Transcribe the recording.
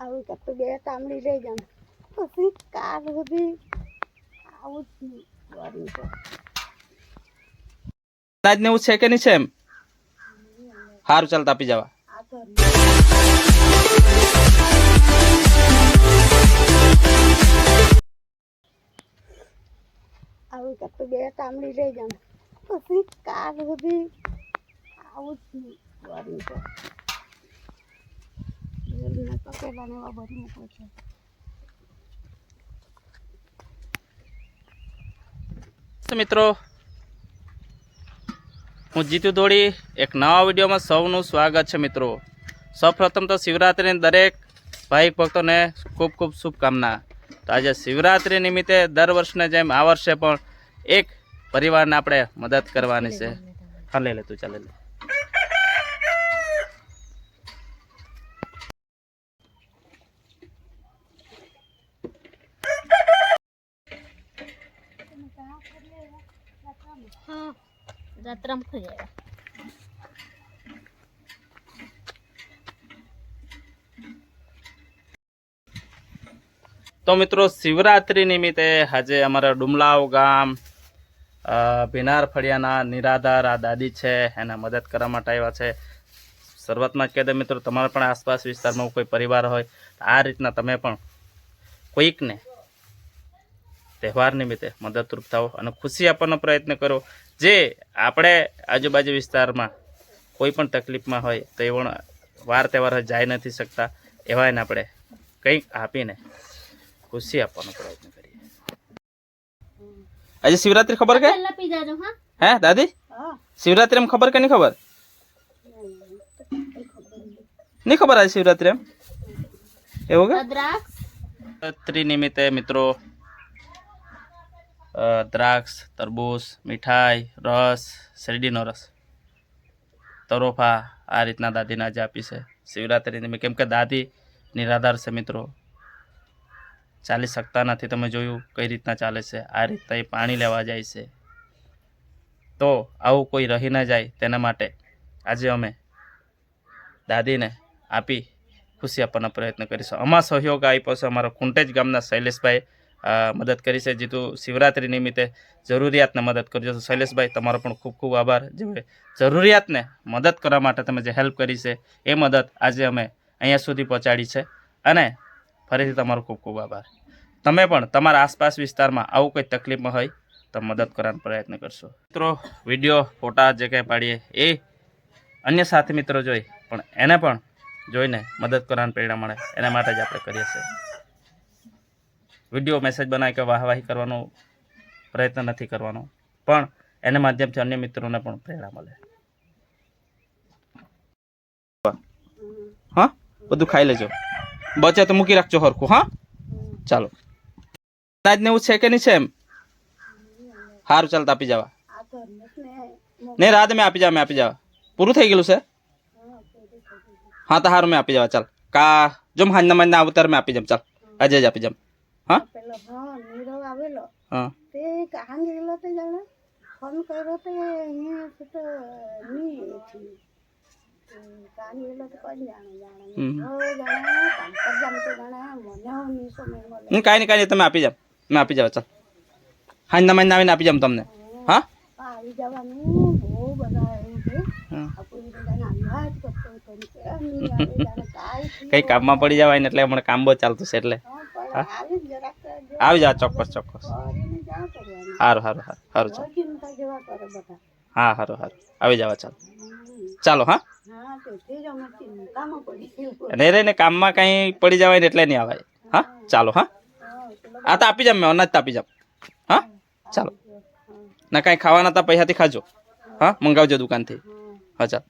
આવું કરતું બે તાંબડી લઈ જાઉં. પછી કાર સુધી આવું જ કર્યું તો અનાજ ને એવું છે કે નહીં છે એમ? સારું ચાલ તાપી જવા. તો આવું કરતું બે તાંબડી લઈ જાઉં. પછી કાર સુધી આવું જ કર્યું છે બેલને પકેલા ને એવા ભરી મૂકો છે મિત્રો, હું જીતુ દોડી એક નવા વિડીયોમાં સૌનું સ્વાગત છે મિત્રો. સૌપ્રથમ તો શિવરાત્રિની દરેક ભાઈ ભક્તોને ખૂબ ખૂબ શુભકામના. તો આજે શિવરાત્રિ નિમિત્તે દર વર્ષને જેમ આ વર્ષે પણ એક પરિવારને આપણે મદદ કરવાની છે. હા લઈ લે, તું ચાલે, લે. હા, રાત્રમ ખાઈ આવ્યા તો મિત્રો, શિવરાત્રિ નિમિત્તે આજે અમારા ડુમલાવ ગામ ભીનાર ફળિયાના નિરાધાર આ દાદી છે, એને મદદ કરવા માટે આવ્યા છે. શરૂઆતમાં કહે દે મિત્રો, તમારા પણ આસપાસ વિસ્તારમાં કોઈ પરિવાર હોય આ રીતના તમે પણ કોઈકને તહેવાર નિમિત્તે મદદરૂપ થાઓ અને ખુશી આપવાનો પ્રયત્ન કરો. જે આપણે આજુબાજુ વિસ્તારમાં કોઈ પણ તકલીફમાં હોય તો એ પણ વાર તહેવાર જઈ નથી શકતા એવા એને આપણે કંઈક આપીને ખુશી આપવાનો પ્રયત્ન કરીએ. આજે શિવરાત્રિ ખબર કે? હે. દાદી? શિવરાત્રિ એમ ખબર કે નહીં ખબર? નહીં ખબર આજે શિવરાત્રિ એમ? એવું કે? શિવરાત્રી નિમિત્તે મિત્રો દ્રાક્ષ, તરબૂચ, મીઠાઈ, રસ, શેરડીનો રસ. તરોફા આ રીતના દાદીને આજે આપી છે. શિવરાત્રી નિમિત્તે કેમ કે દાદી નિરાધાર છે મિત્રો. ચાલી શકતા નથી. તમે જોયું કઈ રીતના ચાલે છે. આ રીતના એ પાણી લેવા જાય છે. તો આવું કોઈ રહી ન જાય તેના માટે આજે અમે દાદીને આપી ખુશી આપવાનો પ્રયત્ન કરીશું. આમાં સહયોગ આપ્યો છે અમારા કુંટેજ ગામના શૈલેષભાઈ. મદદ કરી છે. જીતુ, શિવરાત્રિ નિમિત્તે જરૂરિયાતને મદદ કરજો. તો શૈલેષભાઈ, તમારો પણ ખૂબ ખૂબ આભાર. જે જરૂરિયાતને મદદ કરવા માટે તમે જે હેલ્પ કરી છે, એ મદદ આજે અમે અહીંયા સુધી પહોંચાડી છે. અને ફરીથી તમારો ખૂબ ખૂબ આભાર. તમે પણ તમારા આસપાસ વિસ્તારમાં આવું કોઈ તકલીફમાં હોય તો મદદ કરવાનો પ્રયત્ન કરશો. મિત્રો, વીડિયો, ફોટા જે કંઈ પાડીએ, એ અન્ય સાથી મિત્રો જોઈ, પણ એને પણ જોઈને મદદ કરવાની પ્રેરણા મળે. એના માટે જ આપણે કરીએ છીએ. વીડિયો મેસેજ બનાવી કે વાહવાહી કરવાનો પ્રયત્ન નથી કરવાનો. પણ એના માધ્યમથી અન્ય મિત્રોને પણ પ્રેરણા મળે. હા? બધું ખાઈ લેજો. બચે તો મૂકી રાખજો હરખું, હા? ચાલો. અનાજ એવું છે કે નહીં છે એમ? સારું ચાલ તો આપી જવા. નહીં, રાત મેં આપી જાવ, મેં આપી જવા. પૂરું થઈ ગયેલું છે? હા, તો સારું મેં આપી જવા, ચાલ. કા, જો હાંજના માજના અવતાર મેં આપી જમ, ચાલ. આજે જ આપી જામ. હા? પેલો હા નીરવ આવેલો. હા. તે કાં ગયેલો તે જાણે ફોન કર્યો તે અહીંયા તો નહીં થી કાં ગયેલો તો કોઈ જાણે જાણે. જાણે કામ પર જાણે તો જાણે મને હું કાંઈ નહીં કાંઈ તમે આપી જાવ મેં આપી જાવ ચાલ. હા માજના આવીને આપી જાવ તમને. હા. આવી જવાનું. બહુ બધા એવું છે કાંઈ કામમાં પડી જવાય ને એટલે હમણાં કામ બહુ ચાલતું છે એટલે. આવી જા આવી ચોક્કસ ચોક્કસ. સારું સારું સારું સારું ચાલ. હા સારું સારું આવી જવા ચાલો. ચાલો હા? નહીં રે ને કામમાં કંઈ પડી જવાય ને એટલે નહીં આવાય હા? ચાલો હા? આ તો આપી જામ મેં અનાજ તો આપી જામ હા? ચાલો. ના કાંઈ ખાવાના તા પૈસાથી ખાજો. હા? મંગાવજો દુકાનથી. હા ચાલ.